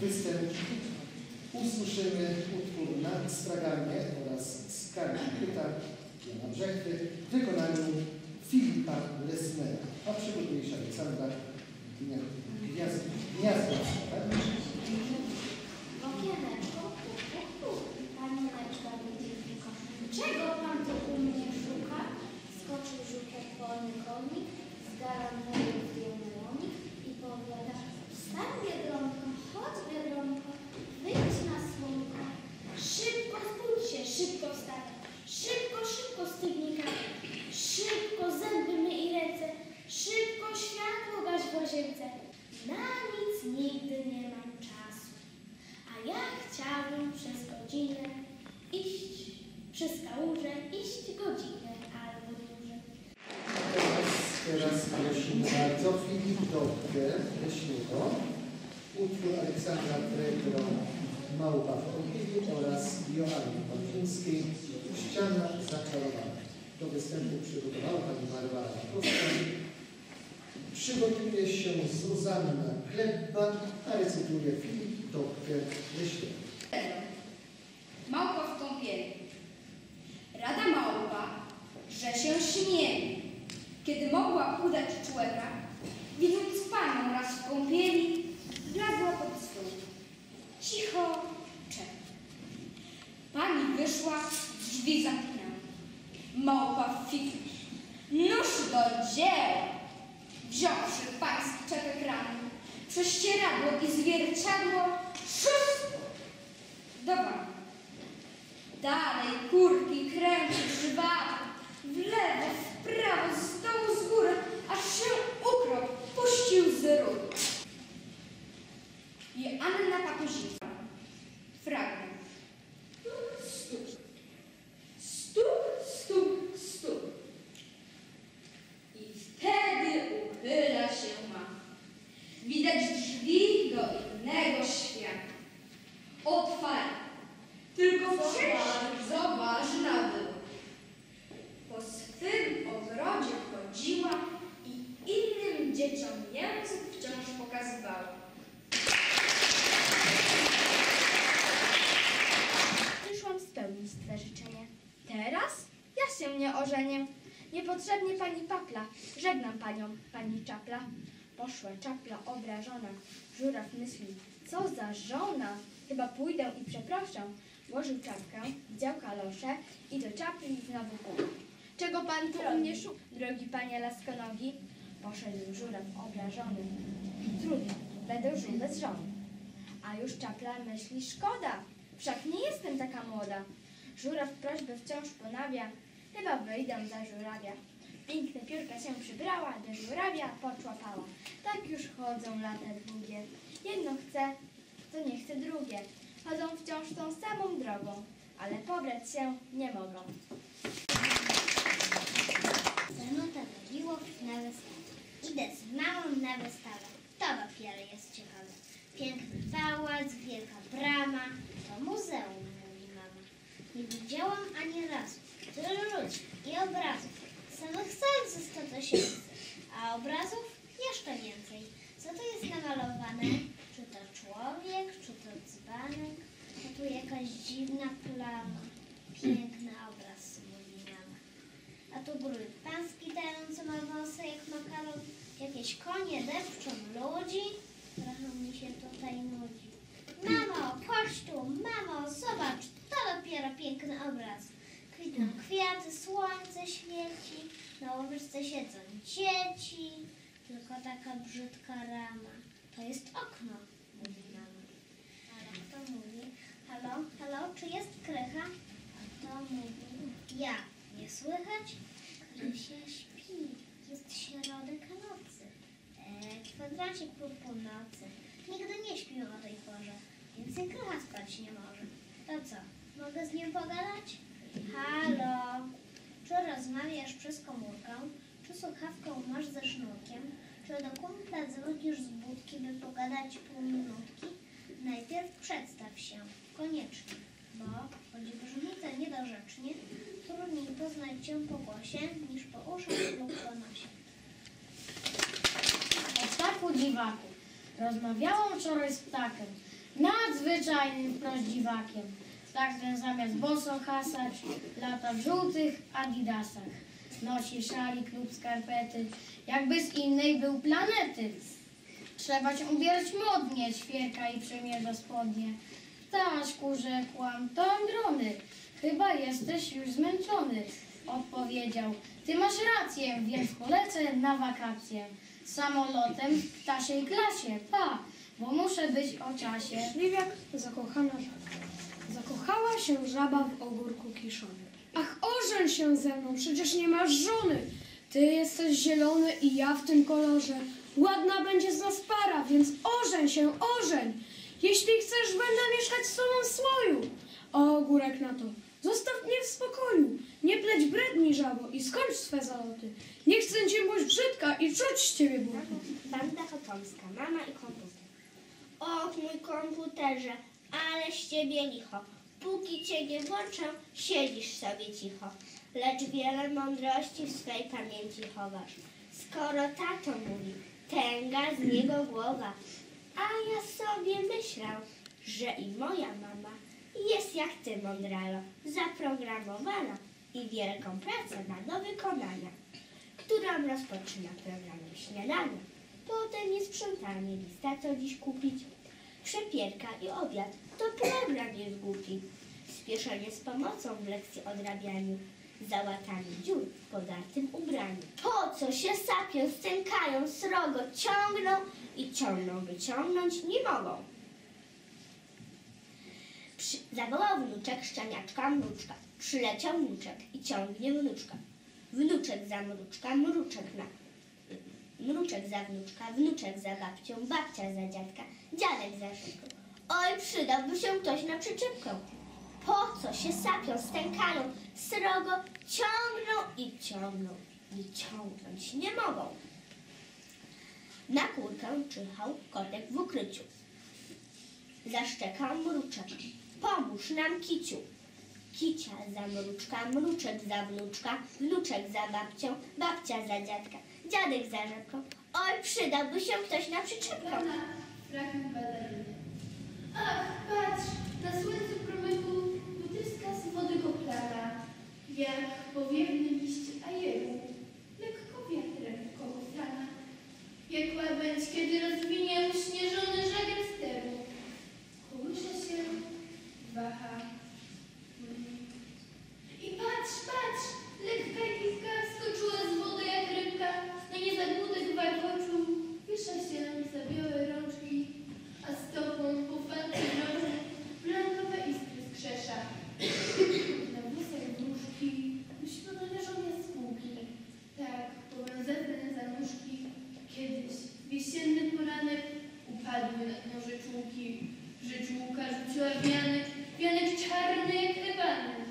występ usłyszymy utwór na straganię oraz skargi pyta Jana Brzechwy w wykonaniu Filipa Lesnera, a przygotuje się Aleksandra Gniazd- Gniazdowska. Okieneczko, Leśnego, utwór Aleksandra Fredro Małpa w oraz Joanny Pawińskiej Ściana zaczarowana. Do występu przygotowała pani Barbara Kowska. Przygotuje się Zuzanna Klebba, a recytuje Filip Dobkę Leśnego. Małpa w kąpieli. Rada małpa, że się śmieli, kiedy mogła udać człeka, widząc puścił z rury. Joanna Niepotrzebnie pani papla. Żegnam panią, pani czapla. Poszła czapla obrażona. Żuraw myśli, co za żona. Chyba pójdę i przeproszę. Włożył czapkę, wdział kalosze i do czapli znowu pół. Czego pan tu u mnie szuka, drogi panie laskonogi? Poszedł żuraw obrażony. Trudno, będę żył bez żony. A już czapla myśli, szkoda, wszak nie jestem taka młoda. Żuraw prośbę wciąż ponawia, chyba wyjdę za żurawia. Piękne piórka się przybrała, do żurawia poczłapała. Tak już chodzą lata długie. Jedno chce, to nie chce drugie. Chodzą wciąż tą samą drogą, ale pobrać się nie mogą. Zanuta Miłow na wystawę. Idę z mamą na wystawę. To dopiero jest ciekawe. Piękny pałac, wielka brama. To muzeum, mówi mama. Nie widziałam ani razu tylu ludzi i obrazów. Samych serc sto tysięcy, a obrazów jeszcze więcej. Co to jest namalowane? Czy to człowiek, czy to dzbanek? To tu jakaś dziwna plama. Piękny obraz, mówi mama. A tu gród pański dający ma wąsy jak makaron. Jakieś konie depczą ludzi. Trochę mi się tutaj nudzi. Mamo, chodź tu, mamo, zobacz, to dopiero piękny obraz. Kwitną kwiaty, słońce świeci, na ławeczce siedzą dzieci. Tylko taka brzydka rama. To jest okno, mówi mama. Ale kto mówi? Halo, halo, czy jest krycha? A to mówi, ja. Nie słychać? Krysia śpi. Jest środek nocy. E, kwadracik po północy. Nigdy nie śpił o tej porze, więc i krycha spać nie może. To co, mogę z nim pogadać? Halo, czy rozmawiasz przez komórkę? Czy słuchawką masz ze sznurkiem? Czy do kumpla dzwonisz z budki, by pogadać pół minutki? Najpierw przedstaw się, koniecznie, bo choć brzmi niedorzecznie, trudniej poznać cię po głosie niż po uszach lub po nosie. O ptaku dziwaku. Rozmawiałam wczoraj z ptakiem. zwyczajnym wprost Tak ten zamiast boso hasać, lata w żółtych adidasach. Nosi szalik lub skarpety, jakby z innej był planety. Trzeba się ubierać modnie, ćwierka i przymierza spodnie. Staszku, rzekłam, to Androny, chyba jesteś już zmęczony. Odpowiedział, ty masz rację, więc polecę na wakacje. Samolotem w ptasiej klasie, pa, bo muszę być o czasie. Śliwiak zakochana żaba. Zakochała się żaba w ogórku kiszonym. Ach, ożeń się ze mną, przecież nie masz żony. Ty jesteś zielony i ja w tym kolorze. Ładna będzie z nas para, więc ożeń się, ożeń. Jeśli chcesz, będę mieszkać z tobą w słoju. O, ogórek na to. Zostaw mnie w spokoju. Nie pleć bredni, żabo, i skończ swe zaloty. Nie chcę cię być brzydka i czuć z ciebie buty. Banda Chotomska, mama i komputer. Och, mój komputerze, ale z ciebie licho. Póki cię nie włączę, siedzisz sobie cicho. Lecz wiele mądrości w swej pamięci chowasz. Skoro tato mówi, tęga z niego głowa. A ja sobie myślę, że i moja mama jest jak ty, mądralo, zaprogramowana i wielką pracę ma do wykonania którą rozpoczyna programem śniadania. Potem jest sprzątanie lista, co dziś kupić. Przepierka i obiad, to program jest głupi. Spieszenie z pomocą w lekcji odrabianiu. Załatanie dziur w podartym ubraniu. Po co się sapią, stękają, srogo ciągną i ciągną, wyciągnąć nie mogą. Przy, zawołał wnuczek szczeniaczka mruczka. Przyleciał wnuczek i ciągnie wnuczka. Wnuczek za mruczka, mruczek na... Mruczek za wnuczka, wnuczek za babcią, babcia za dziadka, dziadek szybką. Oj, przydałby się ktoś na przyczepkę. Po co się sapią, stękają, srogo ciągną i ciągną i ciągnąć nie mogą. Na kurkę czyhał kotek w ukryciu. Zaszczekał mruczek. Pomóż nam, kiciu. Kicia za mruczka, mruczek za wnuczka, wnuczek za babcią, babcia za dziadka, dziadek za rzepką. Oj, przydałby się ktoś na przyczepkę. Fragment badań. Ach, patrz, na słońcu promyku wytryska z wody koplana, jak powiewny liść ajeru, lekko wiatrem koło strana. Jak łabędź, kiedy rozwinie Rzuciła wianek, wianek czarny jak ewanek,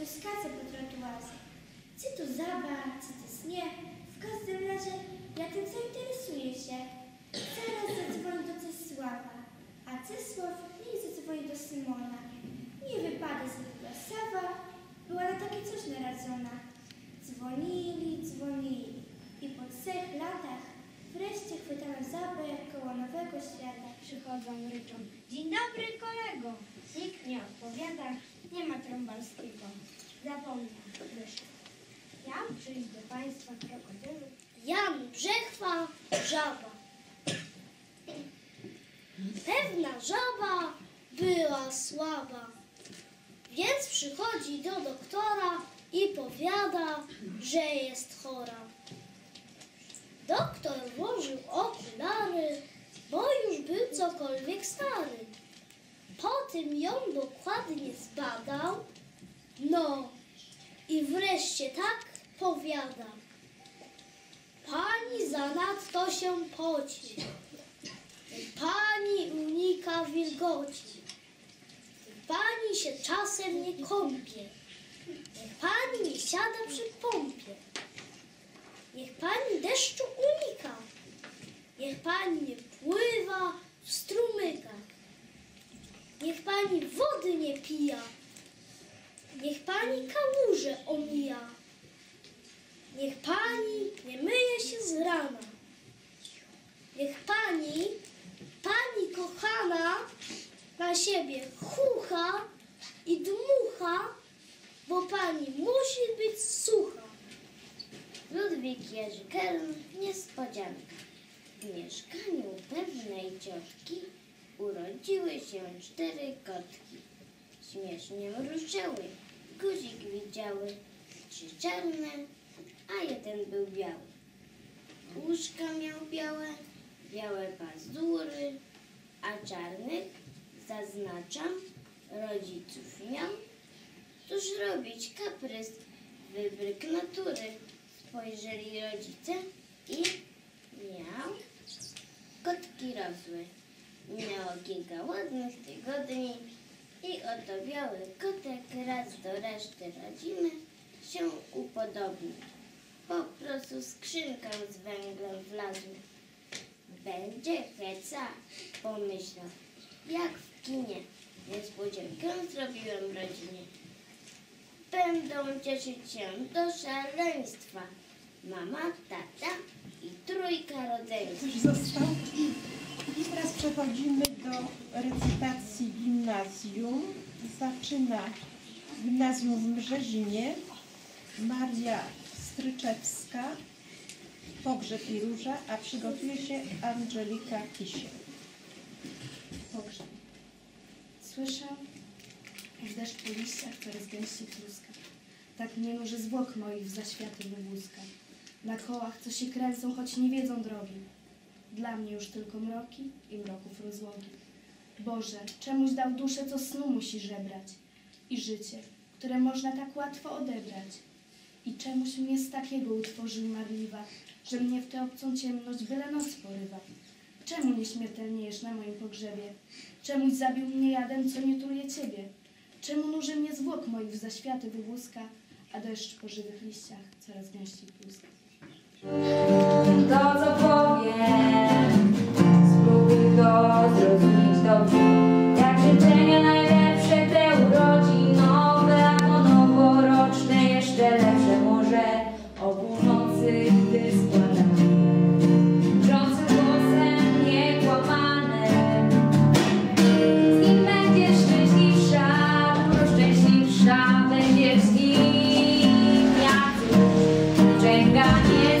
to jest kaca budżetuarska. Czy to zabaw, czy to nie. W każdym razie ja tym zainteresuję się. Zaraz zadzwonię do Cesława, a Cesław nie zadzwoni do Simona, Nie wypada z niego Sawa, była na takie coś narażona. Dzwonili, dzwonili i po trzech latach Wreszcie chwytamy zapę, koło nowego świata przychodzą ryczą. Dzień dobry, kolego! Nikt nie odpowiada, nie ma trąbalskiego. Zapomniał, wyszedł. Jan przyjść do państwa krokodylu. Jan, brzechwa, żaba. Pewna żaba była słaba, więc przychodzi do doktora i powiada, że jest chora. Doktor włożył okulary, bo już był cokolwiek stary. Potem ją dokładnie zbadał, no i wreszcie tak powiada. Pani zanadto się poci. Pani unika wilgoci. Pani się czasem nie kąpie. Pani siada przy pompie. Niech pani deszczu unika. Niech pani pływa w strumykach. Niech pani wody nie pija. Niech pani kałuże omija. Niech pani nie myje się z rana. Niech pani, pani kochana, na siebie chucha i dmucha, bo pani musi być sucha. Ludwik Jerzy Kern, niespodzianka. W mieszkaniu pewnej cioszki urodziły się cztery kotki. Śmiesznie mruczęły, guzik widziały, trzy czarne, a jeden był biały. Łóżka miał białe, białe pazury, a czarnych, zaznaczam, rodziców miał. Cóż robić, kaprys, wybryk natury. Spojrzeli rodzice i miał. Kotki rosły. Miało kilka ładnych tygodni i oto biały kotek raz do reszty rodziny się upodobnił. Po prostu skrzynkę z węglem wlazł. Będzie heca, pomyślał. Jak w kinie. Niespodziankę zrobiłem rodzinie. Będą cieszyć się do szaleństwa. Mama, tata i trójka rodzeństwa. Został? I teraz przechodzimy do recytacji gimnazjum. Zaczyna gimnazjum w Brzezinie. Maria Stryczewska, Pogrzeb i Róża, a przygotuje się Angelika Kisiel. Pogrzeb. Słyszę, w deszcz po liściach coraz gęściej pluska. Tak mnie nuży zwłok moich w zaświaty wywózka. Na kołach, co się kręcą, choć nie wiedzą drogi. Dla mnie już tylko mroki i mroków rozłogi. Boże, czemuś dał duszę, co snu musi żebrać. I życie, które można tak łatwo odebrać. I czemuś mnie z takiego utworzył marliwa, że mnie w tę obcą ciemność byle noc porywa. Czemu nie śmiertelniejesz na moim pogrzebie? Czemuś zabił mnie jadem, co nie truje ciebie? Czemu nuży mnie zwłok moich w zaświaty wywózka, a deszcz po żywych liściach coraz gęściej pluska? Gracias.